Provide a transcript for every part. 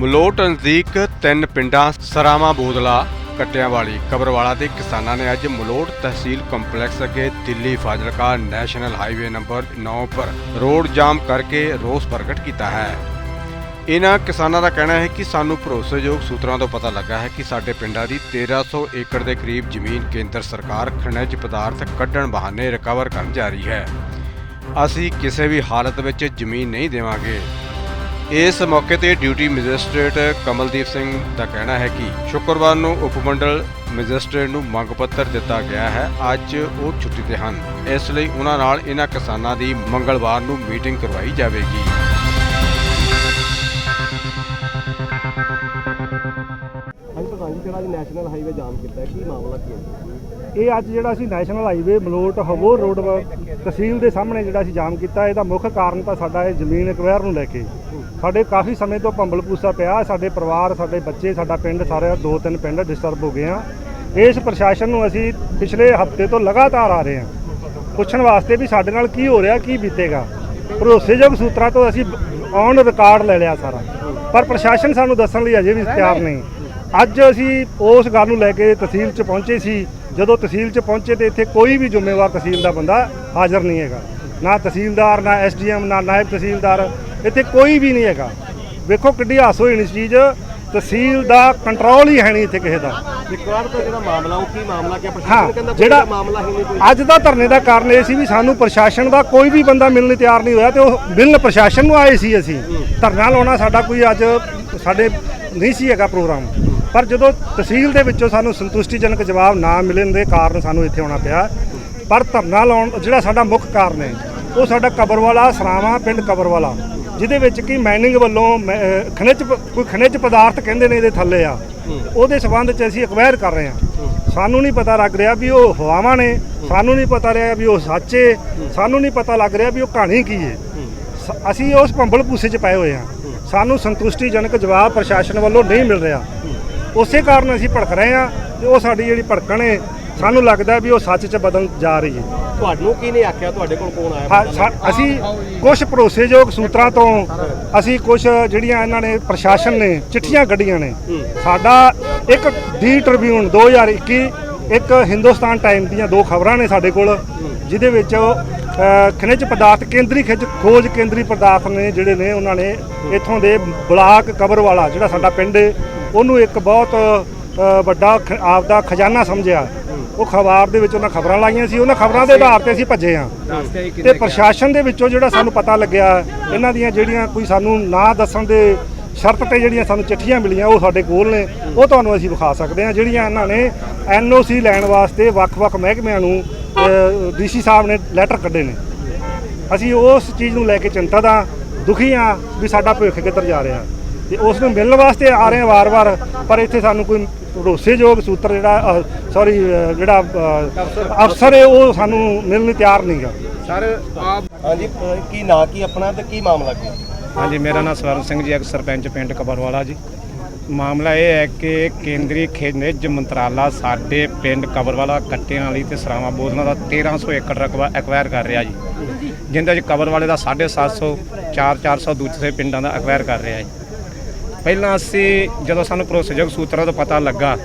ਮਲੋਟ ਨਜ਼ਦੀਕ ਤਿੰਨ ਪਿੰਡਾਂ ਸਰਾਵਾਂ ਬੋਦਲਾ ਕੱਟਿਆਂ ਵਾਲੀ ਕਬਰਵਾਲਾ ਦੇ ਕਿਸਾਨਾਂ ਨੇ ਅੱਜ ਮਲੋਟ ਤਹਿਸੀਲ ਕੰਪਲੈਕਸ ਅੱਗੇ Delhi Fazilka national highway number 9 ਪਰ ਰੋਡ ਜਾਮ ਕਰਕੇ ਰੋਸ ਪ੍ਰਗਟ ਕੀਤਾ ਹੈ। ਇਹਨਾਂ ਕਿਸਾਨਾਂ ਦਾ ਕਹਿਣਾ ਹੈ ਕਿ ਸਾਨੂੰ ਭਰੋਸੇਯੋਗ ਸੂਤਰਾਂ ਤੋਂ ਪਤਾ ਲੱਗਾ ਹੈ ਕਿ ਸਾਡੇ ਪਿੰਡਾਂ ਦੀ 1300 ਏਕੜ ਦੇ ਕਰੀਬ ਜ਼ਮੀਨ ਕੇਂਦਰ ਸਰਕਾਰ ਖਣਿਜ ਪਦਾਰਥ ਕੱਢਣ ਬਹਾਨੇ ਰਿਕਵਰ ਕਰਨ ਜਾ ਰਹੀ ਹੈ। ਅਸੀਂ ਕਿਸੇ ਵੀ ਹਾਲਤ ਵਿੱਚ ਜ਼ਮੀਨ ਨਹੀਂ ਦੇਵਾਂਗੇ। ਇਸ ਮੌਕੇ ਤੇ ਡਿਊਟੀ ਮੈਜਿਸਟ੍ਰੇਟ ਕਮਲਦੀਪ ਸਿੰਘ ਦਾ ਕਹਿਣਾ ਹੈ ਕਿ ਸ਼ੁੱਕਰਵਾਰ ਨੂੰ ਉਪਮੰਡਲ ਮੈਜਿਸਟ੍ਰੇਟ ਨੂੰ ਮੰਗ ਪੱਤਰ ਦਿੱਤਾ ਗਿਆ ਹੈ। ਅੱਜ ਉਹ ਛੁੱਟੀ ਤੇ ਹਨ। ਇਸ ਲਈ ਉਹਨਾਂ ਨਾਲ ਇਹਨਾਂ ਕਿਸਾਨਾਂ ਦੀ ਮੰਗਲਵਾਰ ਨੂੰ ਮੀਟਿੰਗ ਕਰਵਾਈ ਜਾਵੇਗੀ। ਹਾਂਜੀ, ਪ੍ਰਧਾਨ ਜੀ, ਜਿਹੜਾ ਅੱਜ ਨੈਸ਼ਨਲ ਹਾਈਵੇ ਜਾਮ ਕੀਤਾ ਹੈ, ਕੀ ਮਾਮਲਾ ਕੀ ਹੈ? ਇਹ ਅੱਜ ਜਿਹੜਾ ਅਸੀਂ ਨੈਸ਼ਨਲ ਹਾਈਵੇ ਮਲੋਟ ਹਵੋਰ ਰੋਡ ਤਹਿਸੀਲ ਦੇ ਸਾਹਮਣੇ ਜਿਹੜਾ ਅਸੀਂ ਜਾਮ ਕੀਤਾ, ਇਹਦਾ ਮੁੱਖ ਕਾਰਨ ਤਾਂ ਸਾਡਾ ਇਹ ਜ਼ਮੀਨ ਐਕਵਾਇਰ ਨੂੰ ਲੈ ਕੇ। ਸਾਡੇ ਕਾਫੀ ਸਮੇਂ ਤੋਂ ਭੰਬਲ ਪੂਸਾ ਪਿਆ, ਸਾਡੇ ਪਰਿਵਾਰ, ਸਾਡੇ ਬੱਚੇ, ਸਾਡਾ ਪਿੰਡ ਸਾਰੇ ਦੋ ਤਿੰਨ ਪਿੰਡ ਡਿਸਟਰਬ ਹੋ ਗਏ ਆ। ਇਸ ਪ੍ਰਸ਼ਾਸਨ ਨੂੰ ਅਸੀਂ ਪਿਛਲੇ ਹਫ਼ਤੇ ਤੋਂ ਲਗਾਤਾਰ ਆ ਰਹੇ ਹਾਂ ਪੁੱਛਣ ਵਾਸਤੇ ਵੀ ਸਾਡੇ ਨਾਲ ਕੀ ਹੋ ਰਿਹਾ, ਕੀ ਬੀਤੇਗਾ। ਭਰੋਸੇਯੋਗ ਸੂਤਰਾਂ ਤੋਂ ਅਸੀਂ ਔਨ ਰਿਕਾਰਡ ਲੈ ਲਿਆ ਸਾਰਾ। ਪਰ ਪ੍ਰਸ਼ਾਸਨ ਸਾਨੂੰ ਦੱਸਣ ਲਈ ਅਜੇ ਵੀ ਤਿਆਰ ਨਹੀਂ। ਅੱਜ ਅਸੀਂ ਉਸ ਗੱਲ ਨੂੰ ਲੈ ਕੇ ਤਹਿਸੀਲ 'ਚ ਪਹੁੰਚੇ ਸੀ। ਜਦੋਂ ਤਹਿਸੀਲ 'ਚ ਪਹੁੰਚੇ ਤੇ ਇੱਥੇ ਕੋਈ ਵੀ ਜ਼ਿੰਮੇਵਾਰ ਤਹਿਸੀਲ ਦਾ ਬੰਦਾ ਹਾਜ਼ਰ ਨਹੀਂ ਹੈਗਾ। ਨਾ ਤਹਿਸੀਲਦਾਰ ਨਾ ਐਸਡੀਐਮ ਨਾ ਨਾਇਬ ਤਹਿਸੀਲਦਾਰ ਇੱਥੇ ਕੋਈ ਵੀ ਨਹੀਂ ਹੈਗਾ। ਵੇਖੋ ਕਿੱਡੀ ਹਾਸ ਹੋਈ ਇਸ ਚੀਜ਼। ਤਹਿਸੀਲ ਦਾ ਕੰਟਰੋਲ ਹੀ ਹੈ ਨਹੀਂ ਇੱਥੇ ਕਿਸੇ ਦਾ। ਵਿਕਰਾਰ ਦਾ ਜਿਹੜਾ ਮਾਮਲਾ ਉਹ ਕੀ ਮਾਮਲਾ ਕੀ ਪ੍ਰਸ਼ਾਸਨ ਕਹਿੰਦਾ ਕੋਈ ਜਿਹੜਾ ਮਾਮਲਾ ਹੀ ਨਹੀਂ ਕੋਈ ਅੱਜ ਦਾ ਧਰਨੇ ਦਾ ਕਾਰਨ ਇਹ ਸੀ ਵੀ ਸਾਨੂੰ ਪ੍ਰਸ਼ਾਸਨ ਦਾ ਕੋਈ ਵੀ ਬੰਦਾ ਮਿਲਣ ਲਈ ਤਿਆਰ ਨਹੀਂ ਹੋਇਆ ਤੇ ਉਹ ਮਿਲਣ ਪ੍ਰਸ਼ਾਸਨ ਨੂੰ ਆਏ ਸੀ ਅਸੀਂ। ਧਰਨਾ ਲਾਉਣਾ ਸਾਡਾ ਕੋਈ ਅੱਜ ਸਾਡੇ ਨਹੀਂ ਸੀ ਹੈਗਾ ਪ੍ਰੋਗਰਾਮ। ਪਰ ਜਦੋਂ ਤਹਿਸੀਲ ਦੇ ਵਿੱਚੋਂ ਸਾਨੂੰ ਸੰਤੁਸ਼ਟੀਜਨਕ ਜਵਾਬ ਨਾ ਮਿਲਣ ਦੇ ਕਾਰਨ ਸਾਨੂੰ ਇੱਥੇ ਆਉਣਾ ਪਿਆ, ਪਰ ਧਰਨਾ ਲਾਉਣ, ਜਿਹੜਾ ਸਾਡਾ ਮੁੱਖ ਕਾਰਨ ਹੈ, ਉਹ ਸਾਡਾ ਕਬਰਵਾਲਾ, ਸਰਾਵਾਂ ਪਿੰਡ ਕਬਰਵਾਲਾ, ਜਿਹਦੇ ਵਿੱਚ ਕਿ ਮਾਈਨਿੰਗ ਵੱਲੋਂ, ਮੈ- ਖਣਿਜ, ਕੋਈ ਖਣਿਜ ਪਦਾਰਥ ਕਹਿੰਦੇ ਨੇ ਇਹਦੇ ਥੱਲੇ ਆ, ਉਹਦੇ ਸਬੰਧ 'ਚ ਅਸੀਂ ਅਕਵਾਇਰ ਕਰ ਰਹੇ ਹਾਂ। ਸਾਨੂੰ ਨਹੀਂ ਪਤਾ ਲੱਗ ਰਿਹਾ ਵੀ ਉਹ ਹਵਾਵਾਂ ਨੇ, ਸਾਨੂੰ ਨਹੀਂ ਪਤਾ ਰਿਹਾ ਵੀ ਉਹ ਸੱਚ ਏ, ਸਾਨੂੰ ਨਹੀਂ ਪਤਾ ਲੱਗ ਰਿਹਾ ਵੀ ਉਹ ਕਹਾਣੀ ਕੀ ਹੈ ਸ- ਅਸੀਂ ਉਸ ਭੰਬਲ ਪੂਸੇ 'ਚ ਪਏ ਹੋਏ ਹਾਂ। ਸਾਨੂੰ ਸੰਤੁਸ਼ਟੀਜਨਕ ਜਵਾਬ ਪ੍ਰਸ਼ਾਸਨ ਵੱਲੋਂ ਨਹੀਂ ਮਿਲ ਰਿਹਾ। ਉਸੇ ਕਾਰਨ ਅਸੀਂ ਭੜਕ ਰਹੇ ਹਾਂ ਤੇ ਉਹ ਸਾਡੀ ਜਿਹੜੀ ਭੜਕਣ ਏ ਸਾਨੂੰ ਲੱਗਦਾ ਵੀ ਉਹ ਸੱਚ 'ਚ ਬਦਲ ਜਾ ਰਹੀ ਹੈ। ਤੁਹਾਨੂੰ ਕੀ ਨਹੀਂ ਆਖਿਆ? ਤੁਹਾਡੇ ਕੋਲ ਕੌਣ ਆਇਆ? ਹਾਂ, ਸਾ- ਅਸੀਂ ਕੁਝ ਭਰੋਸੇਯੋਗ ਸੂਤਰਾਂ ਤੋਂ ਅਸੀਂ ਕੁਝ ਜਿਹੜੀਆਂ ਇਹਨਾਂ ਨੇ ਪ੍ਰਸ਼ਾਸਨ ਨੇ ਚਿੱਠੀਆਂ ਕੱਢੀਆਂ ਨੇ। ਸਾਡਾ ਇੱਕ ਦੀ ਟ੍ਰਿਬਿਊਨ 2021 ਇੱਕ ਹਿੰਦੁਸਤਾਨ ਟਾਈਮ ਦੀਆਂ ਦੋ ਖਬਰਾਂ ਨੇ ਸਾਡੇ ਕੋਲ ਜਿਹਦੇ ਵਿੱਚ ਖਣਿਜ ਪਦਾਰਥ ਕੇਂਦਰੀ ਖਿਜ, ਖੋਜ ਕੇਂਦਰੀ ਪਦਾਰਥ ਨੇ ਜਿਹੜੇ ਨੇ ਉਹਨਾਂ ਨੇ ਇੱਥੋਂ ਦੇ ਬਲਾਕ ਕਬਰਵਾਲਾ, ਜਿਹੜਾ ਸਾਡਾ ਪਿੰਡ ਉਹਨੂੰ ਇੱਕ ਬਹੁਤ ਵੱਡਾ ਖ- ਆਪਦਾ ਖਜ਼ਾਨਾ ਸਮਝਿਆ। ਉਹ ਖਬਰ ਦੇ ਵਿੱਚ ਉਹਨਾਂ ਖਬਰਾਂ ਲਾਈਆਂ ਸੀ, ਉਹਨਾਂ ਖਬਰਾਂ ਦੇ ਆਧਾਰ ਤੇ ਅਸੀਂ ਭੱਜੇ ਹਾਂ। ਤੇ ਪ੍ਰਸ਼ਾਸਨ ਦੇ ਵਿੱਚੋਂ ਜਿਹੜਾ ਸਾਨੂੰ ਪਤਾ ਲੱਗਿਆ, ਇਹਨਾਂ ਦੀਆਂ ਜਿਹੜੀਆਂ ਕੋਈ ਸਾਨੂੰ ਨਾ ਦੱਸਣ ਦੇ ਸ਼ਰਤ ਤੇ ਜਿਹੜੀਆਂ ਸਾਨੂੰ ਚਿੱਠੀਆਂ ਮਿਲੀਆਂ, ਉਹ ਸਾਡੇ ਕੋਲ ਨੇ, ਉਹ ਤੁਹਾਨੂੰ ਅਸੀਂ ਵਿਖਾ ਸਕਦੇ ਹਾਂ, ਜਿਹੜੀਆਂ ਇਹਨਾਂ ਨੇ ਐਨਓਸੀ ਲੈਣ ਵਾਸਤੇ ਵੱਖ-ਵੱਖ ਮਹਿਕਮਿਆਂ ਨੂੰ ਡੀਸੀ ਸਾਹਿਬ ਨੇ ਲੈਟਰ ਕੱਢੇ ਨੇ। ਅਸੀਂ ਉਸ ਚੀਜ਼ ਨੂੰ ਲੈ ਕੇ ਚਿੰਤਤ ਹਾਂ ਦੁਖੀ ਹਾਂ ਵੀ ਸਾਡਾ ਭਵਿੱਖ ਕਿੱਧਰ ਜਾ ਰਿਹਾ। ਤੇ ਉਸ ਨੂੰ ਮਿਲਣ ਵਾਸਤੇ ਆ ਰਹੇ ਹਾਂ ਵਾਰ-ਵਾਰ ਪਰ ਇੱਥੇ ਸਾਨੂੰ ਕੋਈ ਭਰੋਸੇਯੋਗ ਸੂਤਰ ਜਿਹੜਾ ਸੌਰੀ ਜਿਹੜਾ ਅਫਸਰ ਹੈ ਉਹ ਸਾਨੂੰ ਮਿਲਣ ਲਈ ਤਿਆਰ ਨਹੀਂਗਾ ਹਾਂਜੀ ਅ, ਕੀ ਨਾਂ ਕੀ ਆਪਣਾ ਤੇ ਕੀ ਮਾਮਲਾ ਕੀ? ਹਾਂਜੀ ਮੇਰਾ ਨਾਮ ਸਵਰਨ ਸਿੰਘ ਜੀ ਇੱਕ ਸਰਪੰਚ ਪਿੰਡ ਕਬਰਵਾਲਾ ਜੀ। ਮਾਮਲਾ ਇਹ ਹੈ ਕਿ ਕੇਂਦਰੀ ਖਣਿਜ ਮੰਤਰਾਲਾ ਸਾਡੇ ਪਿੰਡ ਕਬਰਵਾਲਾ ਕੱਟਿਆਂ ਵਾਲੀ ਤੇ ਸਰਾਵਾਂ ਬੋਦਲਾਂ ਦਾ 1300 ਏਕੜ ਰਕਬਾ ਐਕਵਾਇਰ ਕਰ ਰਿਹਾ ਜੀ। ਜਿੰਦੇ ਵਿੱਚ ਕਬਰਵਾਲੇ ਦਾ 750 4-400 ਦੂਸਰੇ ਪਿੰਡਾਂ ਦਾ ਐਕਵਾਇਰ ਕਰ ਰਿਹਾ ਜੀ। ਪਹਿਲਾਂ ਅਸੀਂ ਜਦੋਂ ਸਾਨੂੰ ਭਰੋਸੇਯੋਗ ਸੂਤਰਾਂ ਤੋਂ ਪਤਾ ਲੱਗਾ,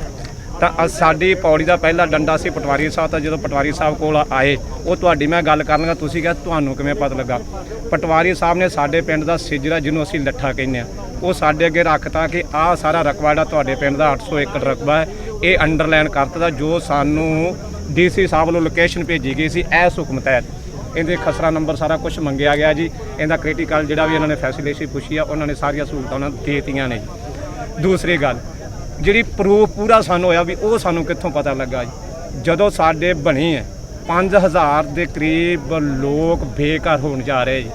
ਤਾਂ ਅ- ਸਾਡੀ ਪੌੜੀ ਦਾ ਪਹਿਲਾ ਡੰਡਾ ਸੀ ਪਟਵਾਰੀ ਸਾਹਿਬ, ਤਾਂ ਜਦੋਂ ਪਟਵਾਰੀ ਸਾਹਿਬ ਕੋਲ ਆਏ, ਉਹ ਤੁਹਾਡੀ ਮੈਂ ਗੱਲ ਕਰਨ ਲੱਗਾ ਤੁਸੀਂ ਕਿਹਾ ਤੁਹਾਨੂੰ ਕਿਵੇਂ ਪਤਾ ਲੱਗਾ? ਪਟਵਾਰੀ ਸਾਹਿਬ ਨੇ ਸਾਡੇ ਪਿੰਡ ਦਾ ਸਿਜਰਾ ਜਿਹਨੂੰ ਅਸੀਂ ਲੱਠਾ ਕਹਿੰਦੇ ਆ ਉਹ ਸਾਡੇ ਅੱਗੇ ਰੱਖਤਾ ਕਿ ਆਹ ਸਾਰਾ ਰਕਬਾ ਜਿਹੜਾ ਤੁਹਾਡੇ ਪਿੰਡ ਦਾ 800 ਏਕੜ ਰਕਬਾ ਹੈ, ਇਹ ਅੰਡਰਲਾਈਨ ਕਰਤਾ ਦਾ ਜੋ ਸਾਨੂੰ ਡੀਸੀ ਸਾਹਿਬ ਵੱਲੋਂ ਲੋਕੇਸ਼ਨ ਭੇਜੀ ਗਈ ਸੀ ਐਸ ਹੁਕਮ ਤਹਿਤ। ਇਹਦੇ ਖਸਰਾ ਨੰਬਰ ਸਾਰਾ ਕੁਝ ਮੰਗਿਆ ਗਿਆ ਜੀ। ਇਹਦਾ ਕ੍ਰਿਟੀਕਲ ਜਿਹੜਾ ਵੀ ਇਹਨਾਂ ਨੇ ਫੈਸਿਲਿਟੀ ਪੁੱਛੀ ਆ, ਉਹਨਾਂ ਨੇ ਸਾਰੀਆਂ ਸਹੂਲਤਾਂ ਉਹਨਾਂ ਨੂੰ ਦੇ ਦਿੱਤੀਆਂ ਨੇ ਜੀ। ਦੂਸਰੀ ਗੱਲ, ਜਿਹੜੀ ਪ੍ਰੂਫ ਪੂਰਾ ਸਾਨੂੰ ਹੋਇਆ ਵੀ ਉਹ ਸਾਨੂੰ ਕਿੱਥੋਂ ਪਤਾ ਲੱਗਾ ਜੀ? ਜਦੋਂ ਸਾਡੇ ਬਣੀ ਹੈ 5000 ਦੇ ਕਰੀਬ ਲੋਕ ਬੇਘਰ ਹੋਣ ਜਾ ਰਹੇ ਜੀ।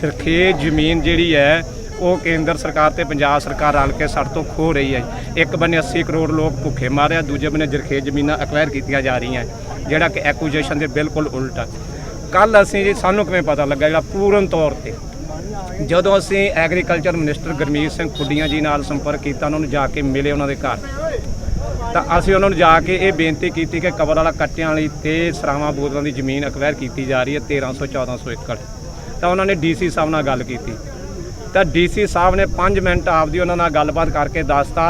ਸਰਖੇਜ ਜ਼ਮੀਨ ਜਿਹੜੀ ਹੈ ਉਹ ਕੇਂਦਰ ਸਰਕਾਰ ਤੇ ਪੰਜਾਬ ਸਰਕਾਰ ਰਲ ਕੇ ਸਾਡੇ ਤੋਂ ਖੋ ਰਹੀ ਹੈ। ਇੱਕ ਬੰਨੇ 80 ਕਰੋੜ ਲੋਕ ਭੁੱਖੇ ਮਾਰਿਆ ਦੂਜੇ ਬੰਨੇ ਜਰਖੇਜ ਜ਼ਮੀਨਾਂ ਐਕਵਾਇਰ ਕੀਤੀਆਂ ਜਾ ਰਹੀਆਂ ਜਿਹੜਾ ਕਿ ਐਕੁਜੀਸ਼ਨ ਦੇ ਬਿਲਕੁਲ ਉਲਟ ਹੈ ਕੱਲ ਅਸੀਂ ਜੀ, ਸਾਨੂੰ ਕਿਵੇਂ ਪਤਾ ਲੱਗਾ ਜਿਹੜਾ ਪੂਰਨ ਤੌਰ ਤੇ ਜਦੋਂ ਅਸੀਂ ਐਗਰੀਕਲਚਰ ਮਿਨਿਸਟਰ ਗਰਮੀਤ ਸਿੰਘ ਖੁੱਡੀਆਂ ਜੀ ਨਾਲ ਸੰਪਰਕ ਕੀਤਾ, ਉਹਨਾਂ ਨੂੰ ਜਾ ਕੇ ਮਿਲੇ ਉਹਨਾਂ ਦੇ ਘਰ, ਤਾਂ ਅਸੀਂ ਉਹਨਾਂ ਨੂੰ ਜਾ ਕੇ ਇਹ ਬੇਨਤੀ ਕੀਤੀ ਕਿ ਕਬਰ ਵਾਲਾ ਕੱਟਿਆਂ ਵਾਲੀ ਤੇ ਸਰਾਵਾਂ ਬੋਤਲਾਂ ਦੀ ਜ਼ਮੀਨ ਅਕਵਾਇਰ ਕੀਤੀ ਜਾ ਰਹੀ ਹੈ 1300 1400 ਏਕੜ। ਤਾਂ ਉਹਨਾਂ ਨੇ ਡੀਸੀ ਸਾਹਿਬ ਨਾਲ ਗੱਲ ਕੀਤੀ। ਤਾਂ ਡੀਸੀ ਸਾਹਿਬ ਨੇ 5 ਮਿੰਟ ਆਪਦੀ ਉਹਨਾਂ ਨਾਲ ਗੱਲਬਾਤ ਕਰਕੇ ਦੱਸਤਾ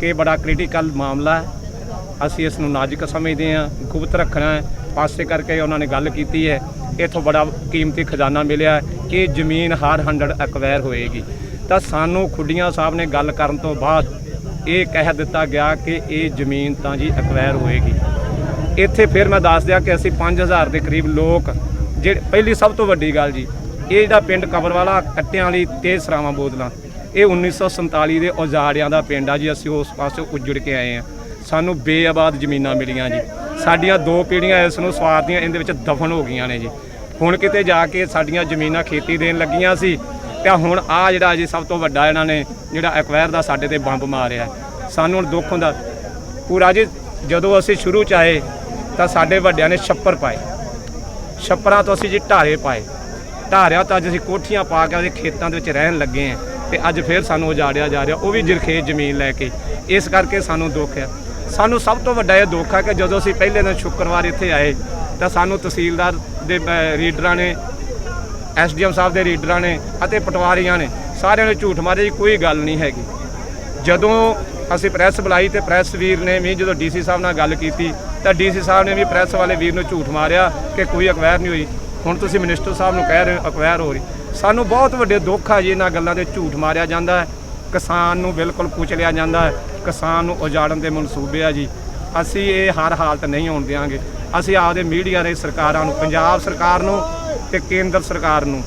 ਕਿ ਬੜਾ ਕ੍ਰਿਟੀਕਲ ਮਾਮਲਾ ਹੈ। ਅਸੀਂ ਇਸ ਨੂੰ ਨਾਜ਼ੁਕ ਸਮਝਦੇ ਹਾਂ, ਗੁਪਤ ਰੱਖਣਾ ਹੈ। ਪਾਸੇ ਕਰਕੇ ਉਹਨਾਂ ਨੇ ਗੱਲ ਕੀਤੀ ਹੈ। ਇਥੋਂ ਬੜਾ ਕੀਮਤੀ ਖਜ਼ਾਨਾ ਮਿਲਿਆ ਹੈ ਕਿ ਜ਼ਮੀਨ ਹਰ 100 ਐਕਵਾਇਰ ਹੋਏਗੀ। ਤਾਂ ਸਾਨੂੰ ਖੁੱਡੀਆਂ ਸਾਹਿਬ ਨੇ ਗੱਲ ਕਰਨ ਤੋਂ ਬਾਅਦ ਇਹ ਕਹਿ ਦਿੱਤਾ ਗਿਆ ਕਿ ਇਹ ਜ਼ਮੀਨ ਤਾਂ ਜੀ ਐਕਵਾਇਰ ਹੋਏਗੀ। ਇੱਥੇ ਫਿਰ ਮੈਂ ਦੱਸ ਦਿਆਂ ਕਿ ਅਸੀਂ 5000 ਦੇ ਕਰੀਬ ਲੋਕ, ਜਿਹੜੇ ਪਹਿਲੀ ਸਭ ਤੋਂ ਵੱਡੀ ਗੱਲ ਜੀ ਇਹ ਜਿਹੜਾ ਪਿੰਡ ਕਬਰਵਾਲਾ ਕੱਟਿਆਂ ਵਾਲੀ ਤੇ ਸਰਾਵਾਂ ਬੋਤਲਾਂ, ਇਹ 1947 ਦੇ ਔਜ਼ਾੜਿਆਂ ਦਾ ਪਿੰਡ ਆ ਜੀ, ਅਸੀਂ ਉਸ ਪਾਸੇ ਉੱਜੜ ਕੇ ਆਏ ਆ ਸਾਨੂੰ ਬੇਆਬਾਦ ਜ਼ਮੀਨਾਂ ਮਿਲੀਆਂ ਜੀ। ਸਾਡੀਆਂ ਦੋ ਪੀੜ੍ਹੀਆਂ ਇਸ ਨੂੰ ਸਵਾਰਦੀਆਂ ਇਹਦੇ ਵਿੱਚ ਦਫਨ ਹੋ ਗਈਆਂ ਨੇ ਜੀ। ਹੁਣ ਕਿਤੇ ਜਾ ਕੇ ਸਾਡੀਆਂ ਜ਼ਮੀਨਾਂ ਖੇਤੀ ਦੇਣ ਲੱਗੀਆਂ ਸੀ, ਤੇ ਹੁਣ ਆ ਜਿਹੜਾ ਜੀ ਸਭ ਤੋਂ ਵੱਡਾ ਇਹਨਾਂ ਨੇ ਜਿਹੜਾ ਐਕਵਾਇਰ ਦਾ ਸਾਡੇ ਤੇ ਬੰਬ ਮਾਰਿਆ। ਸਾਨੂੰ ਹੁਣ ਦੁੱਖ ਹੁੰਦਾ। ਪੂਰਾ ਜੀ, ਜਦੋਂ ਅਸੀਂ ਸ਼ੁਰੂ ਚ ਆਏ, ਤਾਂ ਸਾਡੇ ਵੱਡਿਆਂ ਨੇ ਛੱਪਰ ਪਾਏ। ਛੱਪਰਾਂ ਤੋਂ ਅਸੀਂ ਜੀ ਢਾਰੇ ਪਾਏ। ਢਾਰਿਆਂ ਤਾਂ ਅੱਜ ਅਸੀਂ ਕੋਠੀਆਂ ਪਾ ਕੇ ਉਹਦੇ ਖੇਤਾਂ ਦੇ ਵਿੱਚ ਰਹਿਣ ਲੱਗੇ ਆਂ ਤੇ ਅੱਜ ਫੇਰ ਸਾਨੂੰ ਉਜਾੜਿਆ ਜਾ ਰਿਹਾ, ਉਹ ਵੀ ਜਰਖੇਜ ਜ਼ਮੀਨ ਲੈ ਕੇ। ਇਸ ਕਰਕੇ ਸਾਨੂੰ ਦੁੱਖ ਆ ਸਾਨੂੰ ਸਭ ਤੋਂ ਵੱਡਾ ਇਹ ਦੁੱਖ ਆ ਕਿ ਜਦੋਂ ਅਸੀਂ ਪਹਿਲੇ ਦਿਨ ਸ਼ੁੱਕਰਵਾਰ ਇੱਥੇ ਆਏ, ਤਾਂ ਸਾਨੂੰ ਤਹਿਸੀਲਦਾਰ ਦੇ ਰੀਡਰਾਂ ਨੇ, ਐਸਡੀਐਮ ਸਾਹਿਬ ਦੇ ਰੀਡਰਾਂ ਨੇ ਅਤੇ ਪਟਵਾਰੀਆਂ ਨੇ ਸਾਰਿਆਂ ਨੇ ਝੂਠ ਮਾਰੇ ਜੀ, ਕੋਈ ਗੱਲ ਨਹੀਂ ਹੈਗੀ। ਜਦੋਂ ਅਸੀਂ ਪ੍ਰੈਸ ਬੁਲਾਈ ਤੇ ਪ੍ਰੈਸ ਵੀਰ ਨੇ ਵੀ ਜਦੋਂ ਡੀਸੀ ਸਾਹਿਬ ਨਾਲ ਗੱਲ ਕੀਤੀ, ਤਾਂ ਡੀਸੀ ਸਾਹਿਬ ਨੇ ਵੀ ਪ੍ਰੈਸ ਵਾਲੇ ਵੀਰ ਨੂੰ ਝੂਠ ਮਾਰਿਆ ਕਿ ਕੋਈ ਅਕਵਾਇਰ ਨਹੀਂ ਹੋਈ। ਹੁਣ ਤੁਸੀਂ ਮਿਨਿਸਟਰ ਸਾਹਿਬ ਨੂੰ ਕਹਿ ਰਹੇ ਹੋ, ਅਕਵਾਇਰ ਹੋ ਰਹੀ। ਸਾਨੂੰ ਬਹੁਤ ਵੱਡੇ ਦੁੱਖ ਆ ਜੀ ਇਹਨਾਂ ਗੱਲਾਂ ਦੇ ਝੂਠ ਮਾਰਿਆ ਜਾਂਦਾ ਹੈ। ਕਿਸਾਨ ਨੂੰ ਬਿਲਕੁਲ ਕੁਚਲਿਆ ਜਾਂਦਾ ਹੈ। ਕਿਸਾਨ ਨੂੰ ਉਜਾੜਨ ਦੇ ਮਨਸੂਬੇ ਆ ਜੀ। ਅਸੀਂ ਇਹ ਹਰ ਹਾਲਤ ਨਹੀਂ ਹੋਣ ਦਿਆਂਗੇ। ਅਸੀਂ ਆਪਦੇ ਮੀਡੀਆ ਦੇ ਸਰਕਾਰਾਂ ਨੂੰ, ਪੰਜਾਬ ਸਰਕਾਰ ਨੂੰ ਤੇ ਕੇਂਦਰ ਸਰਕਾਰ ਨੂੰ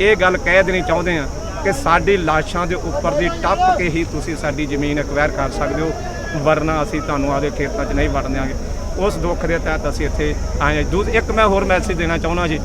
ਇਹ ਗੱਲ ਕਹਿ ਦੇਣੀ ਚਾਹੁੰਦੇ ਆ ਕਿ ਸਾਡੀ ਲਾਸ਼ਾਂ ਦੇ ਉੱਪਰ ਦੀ ਟੱਪ ਕੇ ਹੀ ਤੁਸੀਂ ਸਾਡੀ ਜ਼ਮੀਨ ਐਕਵਾਇਰ ਕਰ ਸਕਦੇ ਹੋ। ਵਰਨਾ ਅਸੀਂ ਤੁਹਾਨੂੰ ਆਪਦੇ ਖੇਤਾਂ 'ਚ ਨਹੀਂ ਵੜਨ ਦਿਆਂਗੇ। ਉਸ ਦੁੱਖ ਦੇ ਤਹਿਤ ਅਸੀਂ ਇੱਥੇ ਆਏ ਹਾਂ। ਦੂਜ ਇੱਕ ਮੈਂ ਹੋਰ ਮੈਸੇਜ ਦੇਣਾ ਚਾਹੁੰਦਾ ਜੀ।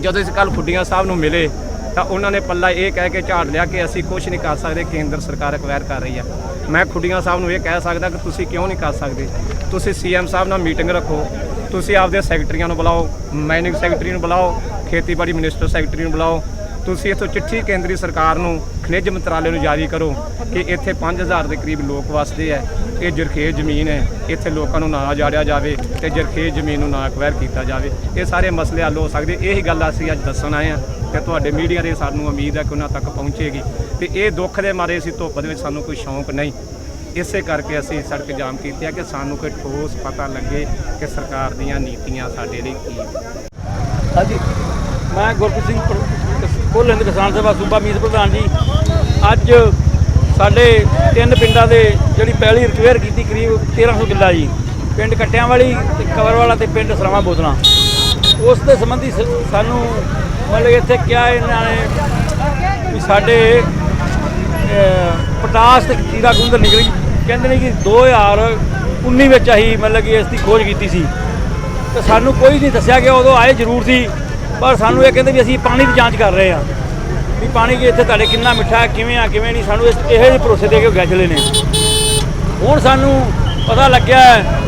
ਜਦੋਂ ਅਸੀਂ ਕੱਲ ਖੁੱਡੀਆਂ ਸਾਹਿਬ ਨੂੰ ਮਿਲੇ, ਤਾਂ ਉਹਨਾਂ ਨੇ ਪੱਲਾ ਇਹ ਕਹਿ ਕੇ ਝਾੜ ਲਿਆ ਕਿ ਅਸੀਂ ਕੁਝ ਨਹੀਂ ਕਰ ਸਕਦੇ, ਕੇਂਦਰ ਸਰਕਾਰ ਅਕਵਾਇਰ ਕਰ ਰਹੀ ਹੈ। ਮੈਂ ਖੁੱਡੀਆਂ ਸਾਹਿਬ ਨੂੰ ਇਹ ਕਹਿ ਸਕਦਾ ਕਿ ਤੁਸੀਂ ਕਿਉਂ ਨਹੀਂ ਕਰ ਸਕਦੇ? ਤੁਸੀਂ ਸੀਐਮ ਸਾਹਿਬ ਨਾਲ ਮੀਟਿੰਗ ਰੱਖੋ। ਤੁਸੀਂ ਆਪਦੇ ਸੈਕਟਰੀਆਂ ਨੂੰ ਬੁਲਾਓ ਮਾਈਨਿੰਗ ਸੈਕਟਰੀ ਨੂੰ ਬੁਲਾਓ, ਖੇਤੀਬਾੜੀ ਮਿਨਿਸਟਰ ਸੈਕਟਰੀ ਨੂੰ ਬੁਲਾਓ। ਤੁਸੀਂ ਇੱਥੋਂ ਚਿੱਠੀ ਕੇਂਦਰੀ ਸਰਕਾਰ ਨੂੰ, ਖਣਿਜ ਮੰਤਰਾਲੇ ਨੂੰ ਜਾਰੀ ਕਰੋ ਕਿ ਇੱਥੇ 5000 ਦੇ ਕਰੀਬ ਲੋਕ ਵਸਦੇ ਆ ਇਹ ਜਰਖੇਜ਼ ਜ਼ਮੀਨ ਹੈ ਇੱਥੇ ਲੋਕਾਂ ਨੂੰ ਨਾ ਜਾੜਿਆ ਜਾਵੇ ਤੇ ਜਰਖੇਜ਼ ਜ਼ਮੀਨ ਨੂੰ ਨਾ ਅਕਵਾਇਰ ਕੀਤਾ ਜਾਵੇ। ਇਹ ਸਾਰੇ ਮਸਲੇ ਹੱਲ ਹੋ ਸਕਦੇ। ਇਹੀ ਗੱਲ ਅਸੀਂ ਅੱਜ ਦੱਸਣ ਆਏ ਆ ਤੇ ਤੁਹਾਡੇ ਮੀਡੀਆ ਦੇ ਸਾਨੂੰ ਉਮੀਦ ਹੈ ਕਿ ਉਹਨਾਂ ਤੱਕ ਪਹੁੰਚੇਗੀ। ਤੇ ਇਹ ਦੁੱਖ ਦੇ ਮਾਰੇ ਅਸੀਂ ਧੁੱਪ ਦੇ ਵਿੱਚ ਸਾਨੂੰ ਕੋਈ ਸ਼ੌਂਕ ਨਹੀਂ। ਇਸੇ ਕਰਕੇ ਅਸੀਂ ਸੜਕ ਜਾਮ ਕੀਤੀ ਹੈ ਕਿ ਸਾਨੂੰ ਕੋਈ ਠੋਸ ਪਤਾ ਲੱਗੇ ਕਿ ਸਰਕਾਰ ਦੀਆਂ ਨੀਤੀਆਂ ਸਾਡੇ ਲਈ ਕੀ ਹਾਂਜੀ। ਮੈਂ ਗੁਰਪ੍ਰੀਤ ਸਿੰਘ ਕੁੱਲ ਹਿੰਦ ਕਿਸਾਨ ਸਭਾ ਸੂਬਾ ਮੀਤ ਪ੍ਰਧਾਨ ਜੀ ਅੱਜ ਸਾਡੇ ਤਿੰਨ ਪਿੰਡਾਂ ਦੇ ਜਿਹੜੀ ਪਹਿਲੀ ਰਿਕਵੇਅਰ ਕੀਤੀ ਕਰੀਬ 1300 ਕਿੱਲਾ ਜੀ ਪਿੰਡ ਕੱਟਿਆਂ ਵਾਲੀ ਤੇ ਕਵਰਵਾਲਾ ਤੇ ਪਿੰਡ ਸਰਾਵਾਂ ਬੋਤਲਾਂ। ਉਸ ਦੇ ਸੰਬੰਧੀ ਸ- ਸਾਨੂੰ ਮਤਲਬ ਇੱਥੇ ਕਿਹਾ ਇਹਨਾਂ ਨੇ ਵੀ ਸਾਡੇ ਅਹ, ਪਟਾਸ ਤੇ ਤੀਰਾ ਗੁੰਦਰ ਨਿਕਲੀ। ਕਹਿੰਦੇ ਨੇ ਕਿ 2019 ਵਿੱਚ ਅਸੀਂ ਮਤਲਬ ਕਿ ਇਸ ਦੀ ਖੋਜ ਕੀਤੀ ਸੀ। ਤੇ ਸਾਨੂੰ ਕੋਈ ਨਹੀਂ ਦੱਸਿਆ ਗਿਆ ਉਦੋਂ ਆਏ ਜ਼ਰੂਰ ਸੀ। ਪਰ ਸਾਨੂੰ ਇਹ ਕਹਿੰਦੇ ਵੀ ਅਸੀਂ ਪਾਣੀ ਦੀ ਜਾਂਚ ਕਰ ਰਹੇ ਹਾਂ। ਵੀ ਪਾਣੀ ਕਿ ਇੱਥੇ ਤੁਹਾਡੇ ਕਿੰਨਾ ਮਿੱਠਾ ਹੈ, ਕਿਵੇਂ ਆ, ਕਿਵੇਂ ਨਹੀਂ, ਸਾਨੂੰ ਇਸ ਇਹੋ ਜਿਹੇ ਭਰੋਸੇ ਦੇ ਕੇ ਗਏ ਚਲੇ ਨੇ। ਹੁਣ ਸਾਨੂੰ ਪਤਾ ਲੱਗਿਆ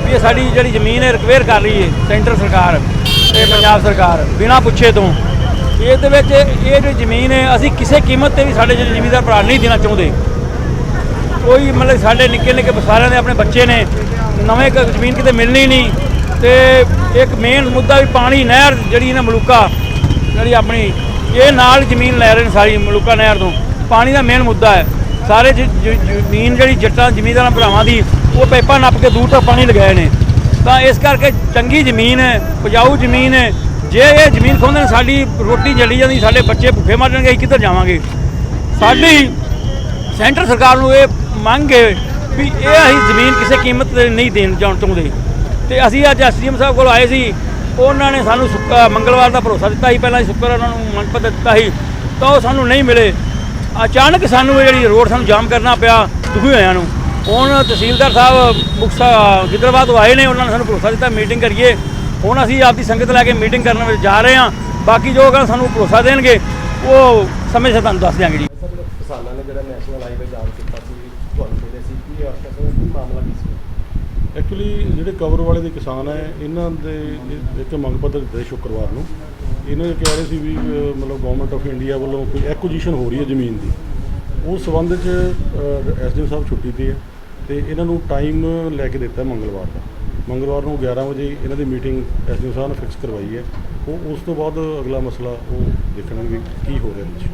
ਵੀ ਇਹ ਸਾਡੀ ਜਿਹੜੀ ਜ਼ਮੀਨ ਹੈ ਰਿਕਵੇਅਰ ਕਰ ਰਹੀ ਹੈ ਸੈਂਟਰ ਸਰਕਾਰ ਤੇ ਪੰਜਾਬ ਸਰਕਾਰ, ਬਿਨਾਂ ਪੁੱਛੇ ਤੋਂ। ਇਹਦੇ ਵਿੱਚ ਇਹ ਜਿਹੜੀ ਜ਼ਮੀਨ ਹੈ, ਅਸੀਂ ਕਿਸੇ ਕੀਮਤ ਤੇ ਵੀ ਸਾਡੇ ਜਿਹੜੇ ਜ਼ਿਮੀਂਦਾਰ ਭਰਾ ਨਹੀਂ ਦੇਣਾ ਚਾਹੁੰਦੇ। ਕੋਈ ਮਤਲਬ ਸਾਡੇ ਨਿੱਕੇ ਨਿੱਕੇ ਸਾਰਿਆਂ ਦੇ ਆਪਣੇ ਬੱਚੇ ਨੇ, ਨਵੇਂ ਜ਼ਮੀਨ ਕਿਤੇ ਮਿਲਣੀ ਨਹੀਂ ਤੇ ਇੱਕ ਮੇਨ ਮੁੱਦਾ ਵੀ ਪਾਣੀ, ਨਹਿਰ ਜਿਹੜੀ ਇਹਨਾਂ ਮਲੂਕਾ ਜਿਹੜੀ ਆਪਣੀ, ਇਹ ਨਾਲ ਜ਼ਮੀਨ ਲੈ ਰਹੇ ਨੇ ਸਾਰੀ ਮਲੂਕਾ ਨਹਿਰ ਤੋਂ। ਪਾਣੀ ਦਾ ਮੇਨ ਮੁੱਦਾ ਹੈ। ਸਾਰੇ ਜ਼ਮੀਨ ਜਿਹੜੀ ਜੱਟਾਂ ਜ਼ਮੀਂਦਾਰਾਂ ਭਰਾਵਾਂ ਦੀ, ਉਹ ਪੈਪਾਂ ਨੱਪ ਕੇ ਦੂਰ ਤੱਕ ਪਾਣੀ ਲਗਾਏ ਨੇ। ਤਾਂ ਇਸ ਕਰਕੇ ਚੰਗੀ ਜ਼ਮੀਨ ਹੈ, ਉਪਜਾਊ ਜ਼ਮੀਨ ਹੈ। ਜੇ ਇਹ ਜ਼ਮੀਨ ਖੋਹਦੇ ਨੇ, ਸਾਡੀ ਰੋਟੀ ਜਲੀ ਜਾਂਦੀ, ਸਾਡੇ ਬੱਚੇ ਭੁੱਖੇ ਮਰ ਜਾਣਗੇ, ਅਸੀਂ ਕਿੱਧਰ ਜਾਵਾਂਗੇ? ਸਾਡੀ ਸੈਂਟਰ ਸਰਕਾਰ ਨੂੰ ਇਹ ਮੰਗ ਹੈ ਵੀ ਇਹ ਅਸੀਂ ਜ਼ਮੀਨ ਕਿਸੇ ਕੀਮਤ ਤੇ ਨਹੀਂ ਦੇਣ, ਜਾਣ ਚਾਹੁੰਦੇ ਤੇ ਅਸੀਂ ਅੱਜ ਐਸਡੀਐਮ ਸਾਹਿਬ ਕੋਲ ਆਏ ਸੀ ਉਹਨਾਂ ਨੇ ਸਾਨੂੰ ਸੁੱਕਾ ਮੰਗਲਵਾਰ ਦਾ ਭਰੋਸਾ ਦਿੱਤਾ ਸੀ, ਪਹਿਲਾਂ ਅਸੀਂ ਸ਼ੁੱਕਰ ਉਹਨਾਂ ਨੂੰ ਮੰਗ ਪੱਤਰ ਦਿੱਤਾ ਸੀ, ਤਾਂ ਉਹ ਸਾਨੂੰ ਨਹੀਂ ਮਿਲੇ। ਅਚਾਨਕ ਸਾਨੂੰ ਇਹ ਜਿਹੜੀ ਰੋਡ ਸਾਨੂੰ ਜਾਮ ਕਰਨਾ ਪਿਆ ਦੁਖੀ ਹੋਇਆਂ ਨੂੰ। ਹੁਣ ਤਹਿਸੀਲਦਾਰ ਸਾਹਿਬ ਮੁਕਸਾ ਗਿੱਦੜਬਾਦ ਤੋਂ ਆਏ ਨੇ, ਉਹਨਾਂ ਨੇ ਸਾਨੂੰ ਭਰੋਸਾ ਦਿੱਤਾ, ਮੀਟਿੰਗ ਕਰੀਏ। ਹੁਣ ਅਸੀਂ ਆਪਦੀ ਸੰਗਤ ਲੈ ਕੇ ਮੀਟਿੰਗ ਕਰਨ ਵਿੱਚ ਜਾ ਰਹੇ ਹਾਂ। ਬਾਕੀ ਜੋ ਅਗਰ ਸਾਨੂੰ ਭਰੋਸਾ ਦੇਣਗੇ, ਉਹ ਸਮੇਂ ਸਿਰ ਤੁਹਾਨੂੰ ਦੱਸ ਦਿਆਂਗੇ ਜੀ। ਕਿਸਾਨਾਂ ਨੇ ਜਿਹੜਾ ਨੈਸ਼ਨਲ ਹਾਈਵੇ ਜਾਮ ਕੀਤਾ ਸੀ, ਤੁਹਾਨੂੰ ਮਿਲੇ ਸੀ, ਕੀ ਅਰਥ ਹੈ ਕੀ ਮਾਮਲਾ ਕੀ ਸੀ? ਐਕਚੁਅਲੀ ਜਿਹੜੇ ਕਵਰ ਵਾਲੇ ਦੇ ਕਿਸਾਨ ਹੈ, ਇਹਨਾਂ ਦੇ ਇੱਕ ਮੰਗ ਪੱਤਰ ਦਿੱਤੇ ਸ਼ੁੱਕਰਵਾਰ ਨੂੰ। ਇਹਨਾਂ ਨੇ ਕਹਿ ਰਹੇ ਸੀ ਵੀ ਮਤਲਬ ਗਵਰਨਮੈਂਟ ਆਫ ਇੰਡੀਆ ਵੱਲੋਂ ਕੋਈ ਐਕੁਜੀਸ਼ਨ ਹੋ ਰਹੀ ਹੈ ਜ਼ਮੀਨ ਦੀ। ਉਸ ਸਬੰਧ 'ਚ ਐਸਡੀਐਮ ਸਾਹਿਬ ਛੁੱਟੀ ਤੇ ਹੈ ਤੇ ਇਹਨਾਂ ਨੂੰ ਟਾਈਮ ਲੈ ਕੇ ਦਿੱਤਾ ਮੰਗਲਵਾਰ ਦਾ। ਮੰਗਲਵਾਰ ਨੂੰ 11 ਵਜੇ ਇਹਨਾਂ ਦੀ ਮੀਟਿੰਗ ਐਸਡੀਐਮ ਸਾਹਿਬ ਨੇ ਫਿਕਸ ਕਰਵਾਈ ਹੈ। ਉਹ ਉਸ ਤੋਂ ਬਾਅਦ ਅਗਲਾ ਮਸਲਾ ਉਹ ਦੇਖਣਗੇ ਵੀ ਕੀ ਹੋ ਰਿਹਾ ਵਿੱਚ।